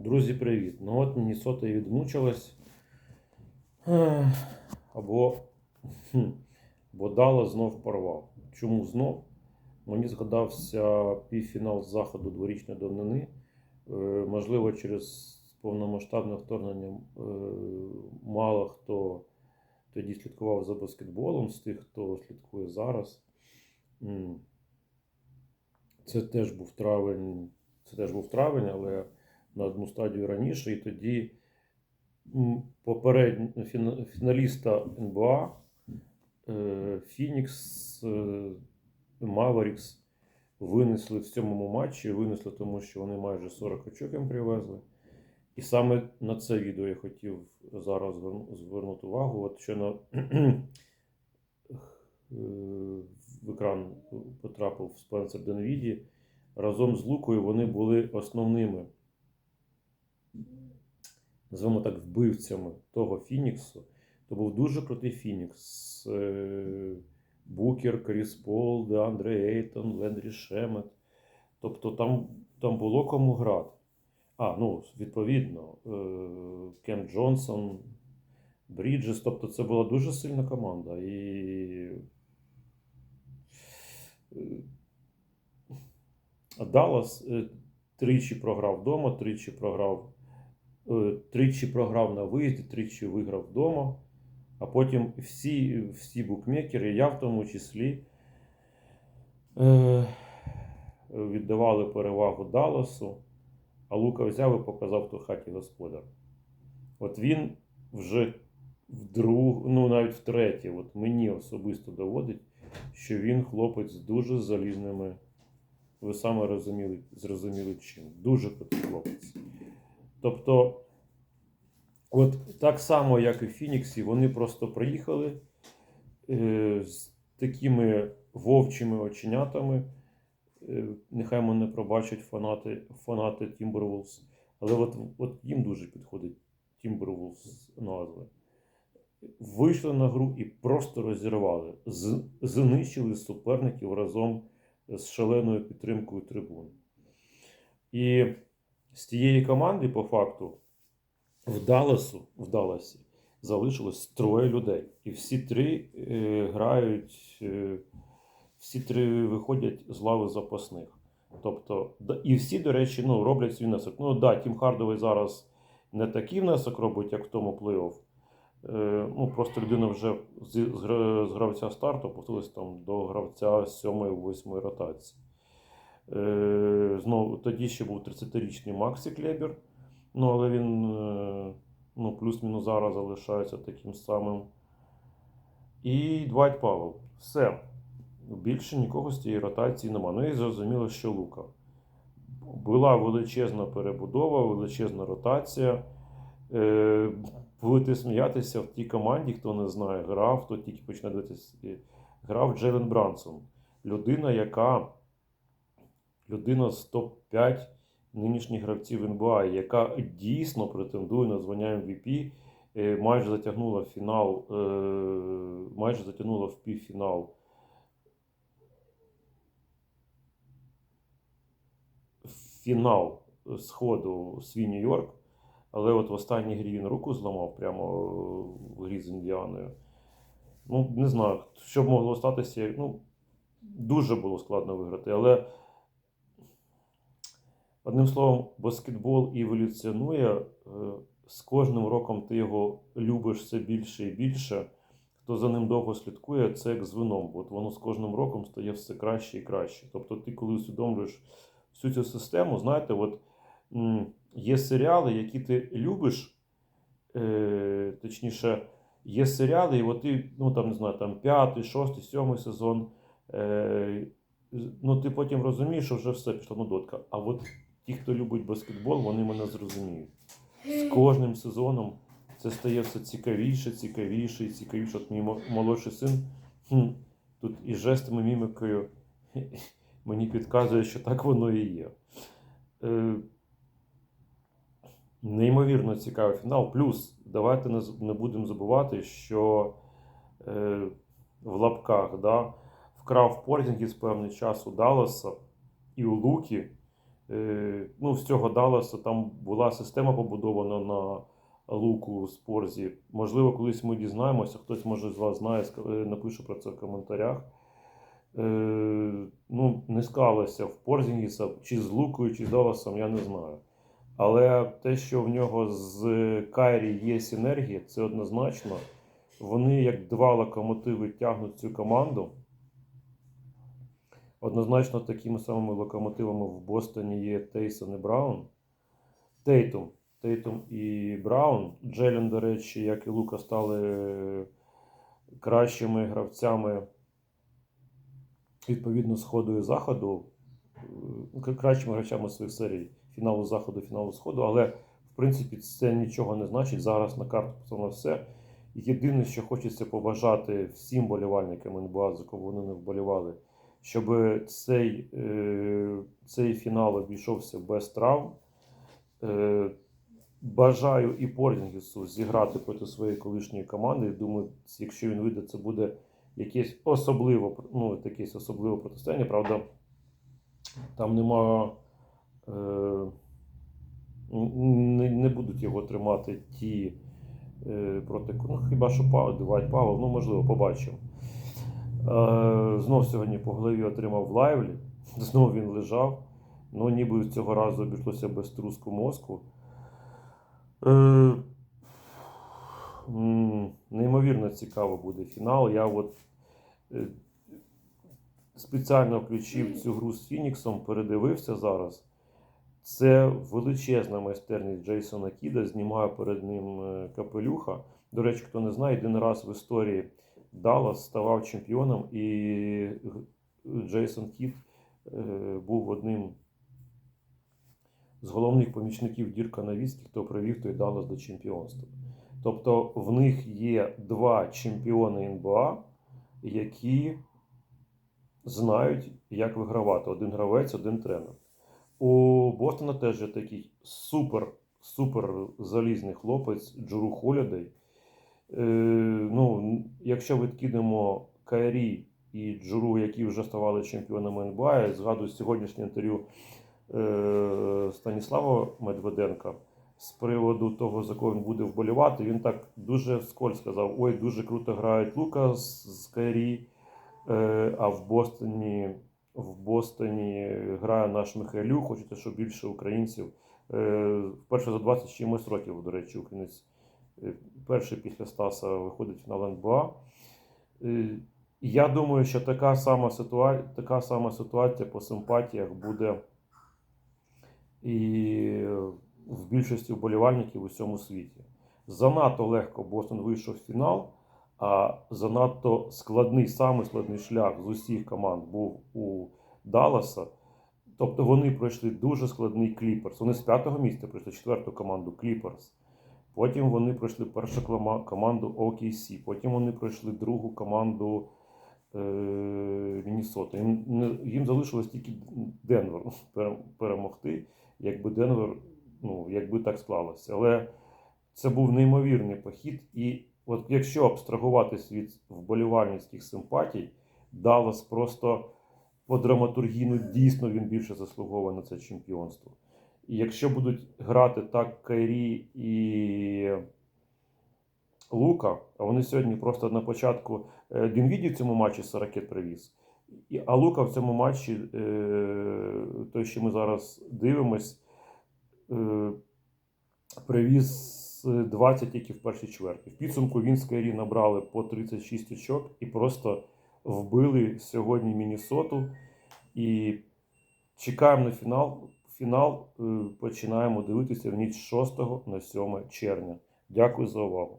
Друзі, привіт! Ну от Міннесота і відмучилась. Або, бо Дала знов порвав. Чому знов? Мені згадався півфінал заходу дворічної давнини. Е, Можливо, через повномасштабне вторгнення е, мало хто тоді слідкував за баскетболом з тих, хто слідкує зараз. Це теж був травень, це теж був травень, але на одну стадію раніше, і тоді попередньо фіналіста НБА е, Фінікс е, Маверікс винесли в сьомому матчі. Винесли, тому що вони майже 40 очок їм привезли. І саме на це відео я хотів зараз звернути увагу. От що на е, в екран потрапив Спенсер Денвіді. Разом з Лукою вони були основними, називаємо так, вбивцями того Фініксу. То був дуже крутий Фінікс. Е, Букер, Кріс Пол, Деандре Ейтон, Лендрі Шемет. Тобто там, там було кому грати. А, ну, відповідно, е, Кен Джонсон, Бріджес. Тобто це була дуже сильна команда. І е, Даллас тричі програв вдома, тричі програв, тричі програв на виїзді, тричі виграв вдома. А потім всі, всі букмекери, я в тому числі, е, віддавали перевагу Далласу, а Лука взяв і показав, хто хаті господар. От він вже вдруг, ну навіть втретє, от мені особисто доводить, що він хлопець з дуже залізними. Ви саме розуміли, зрозуміли чим. Дуже хлопець. Тобто, от так само, як і в Фініксі, вони просто приїхали е, з такими вовчими оченятами. Е, нехай мене пробачать фанати, фанати Timberwolves, але от, от їм дуже підходить Timberwolves назви. Вийшли на гру і просто розірвали, з, знищили суперників разом з шаленою підтримкою трибун. І з тієї команди, по факту, в Далласу, в Далласі залишилось троє людей. І всі три е, грають, е, всі три виходять з лави запасних. Тобто, і всі, до речі, ну, роблять свій внесок. Ну, да, Тім Хардовий зараз не такий внесок робить, як в тому плей-офф. Е, ну, просто людина вже з, з, з гравця старту опустилась там до гравця 7-8 ротації. Е, знову тоді ще був 30-річний Максі Клебер, ну, але він е, ну, плюс-мінус зараз залишається таким самим. І Двайт Павел. Все. Більше нікого з тієї ротації немає. Ну і зрозуміло, що Лука. Була величезна перебудова, величезна ротація. Е, будете сміятися в тій команді, хто не знає, грав, хто тільки почне дивитися, е, грав Джелен Брансон. Людина, яка людина з топ-5 нинішніх гравців НБА, яка дійсно претендує на звання MVP, е, майже затягнула фінал, е, майже затягнула в півфінал. Фінал сходу свій Нью-Йорк. Але от в останній грі він руку зламав прямо в грі з Індіаною. Ну, не знаю, що б могло статися. Ну, дуже було складно виграти. Але, одним словом, баскетбол еволюціонує. Е, З кожним роком ти його любиш все більше і більше. Хто за ним довго слідкує, це як з вином. Воно з кожним роком стає все краще і краще. Тобто, ти, коли усвідомлюєш всю цю систему, знаєте, от. Є серіали, які ти любиш, е, точніше, є серіали, і от ти, ну там не знаю, там п'ятий, шостий, сьомий сезон. Е, ну, ти потім розумієш, що вже все пішло на дотка. А от ті, хто любить баскетбол, вони мене зрозуміють. З кожним сезоном це стає все цікавіше, цікавіше і цікавіше. От мій молодший син хм, тут із жестами, мімікою мені підказує, що так воно і є. Е, Неймовірно цікавий фінал. Плюс давайте не, будемо забувати, що е, в лапках да, вкрав Портінгіс певний час у Далласа і у Лукі ну, з цього Далласа там була система побудована на луку спорзі. Можливо, колись ми дізнаємося, хтось може з вас знає, е, напише про це в коментарях. Е, ну, не склалося в Порзінгіса чи з Лукою, чи з Далласом, я не знаю. Але те, що в нього з Кайрі є синергія, це однозначно. Вони як два локомотиви тягнуть цю команду. Однозначно, такими самими локомотивами в Бостоні є Тейсон і Браун. Тейтум. Тейтум і Браун. Джелен, до речі, як і Лука, стали кращими гравцями відповідно сходу і заходу, е, кращими гравцями своїх серій фіналу заходу, фіналу сходу. Але в принципі це нічого не значить. Зараз на карту поставлено все. Єдине, що хочеться побажати всім болівальникам НБА, за кого вони не вболівали, щоб цей, е, цей фінал обійшовся без травм. Е, Бажаю і Порзінгісу зіграти проти своєї колишньої команди. Думаю, якщо він вийде, це буде якесь особливо, ну, якесь особливе протистояння. Правда, там нема. Е, не, не будуть його тримати ті проти. Ну, хіба що Павел, Дивайт Павел, ну можливо, побачимо. Е, знов сьогодні по голові отримав лайвлі, знову він лежав. Ну, ніби цього разу обійшлося без труску мозку. Е, неймовірно цікаво буде фінал. Я от е, спеціально включив цю гру з Фініксом, передивився зараз. Це величезна майстерність Джейсона Кіда. Знімаю перед ним е, капелюха. До речі, хто не знає, один раз в історії Даллас ставав чемпіоном, і Джейсон Кід е, був одним з головних помічників Дірка Навіцькі, хто привів той Даллас до чемпіонства. Тобто в них є два чемпіони НБА, які знають, як вигравати. Один гравець, один тренер. У Бостона теж є такий супер, супер залізний хлопець Джуру Холідей. Е, ну, якщо відкинемо Кайрі і Джуру, які вже ставали чемпіонами НБА, згадую сьогоднішнє інтерв'ю е, Станіслава Медведенка з приводу того, за кого він буде вболівати. Він так дуже вскользь сказав: ой, дуже круто грають Лука з, Кайрі, е, а в Бостоні. В Бостоні грає наш Михайлюк, хочете, щоб більше українців. Вперше за 20 з чимось років, до речі, українець перший після Стаса виходить фінал НБА. Е, Я думаю, що така сама, ситуація, така сама ситуація по симпатіях буде і в більшості вболівальників у всьому світі. Занадто легко Бостон вийшов в фінал, а занадто складний, самий складний шлях з усіх команд був у Далласа. Тобто вони пройшли дуже складний Кліперс. Вони з п'ятого місця пройшли четверту команду Кліперс. Потім вони пройшли першу команду OKC, потім вони пройшли другу команду е, Міннесота. Їм, їм залишилось тільки Денвер перемогти, якби Денвер, ну, якби так склалося. Але це був неймовірний похід. І от якщо абстрагуватись від вболівальницьких симпатій, Даллас просто по драматургії ну, дійсно він більше заслуговує на це чемпіонство. І якщо будуть грати так Кайрі і Лука, а вони сьогодні просто на початку е, Дінвіді в цьому матчі 40 привіз. А Лука в цьому матчі, е, той, що ми зараз дивимось, е, привіз 20 тільки в першій чверті. В підсумку він з Кайрі набрали по 36 очок і просто вбили сьогодні Міннесоту. І чекаємо на фінал. Фінал е, починаємо дивитися в ніч з 6 на 7 червня. Дякую за увагу.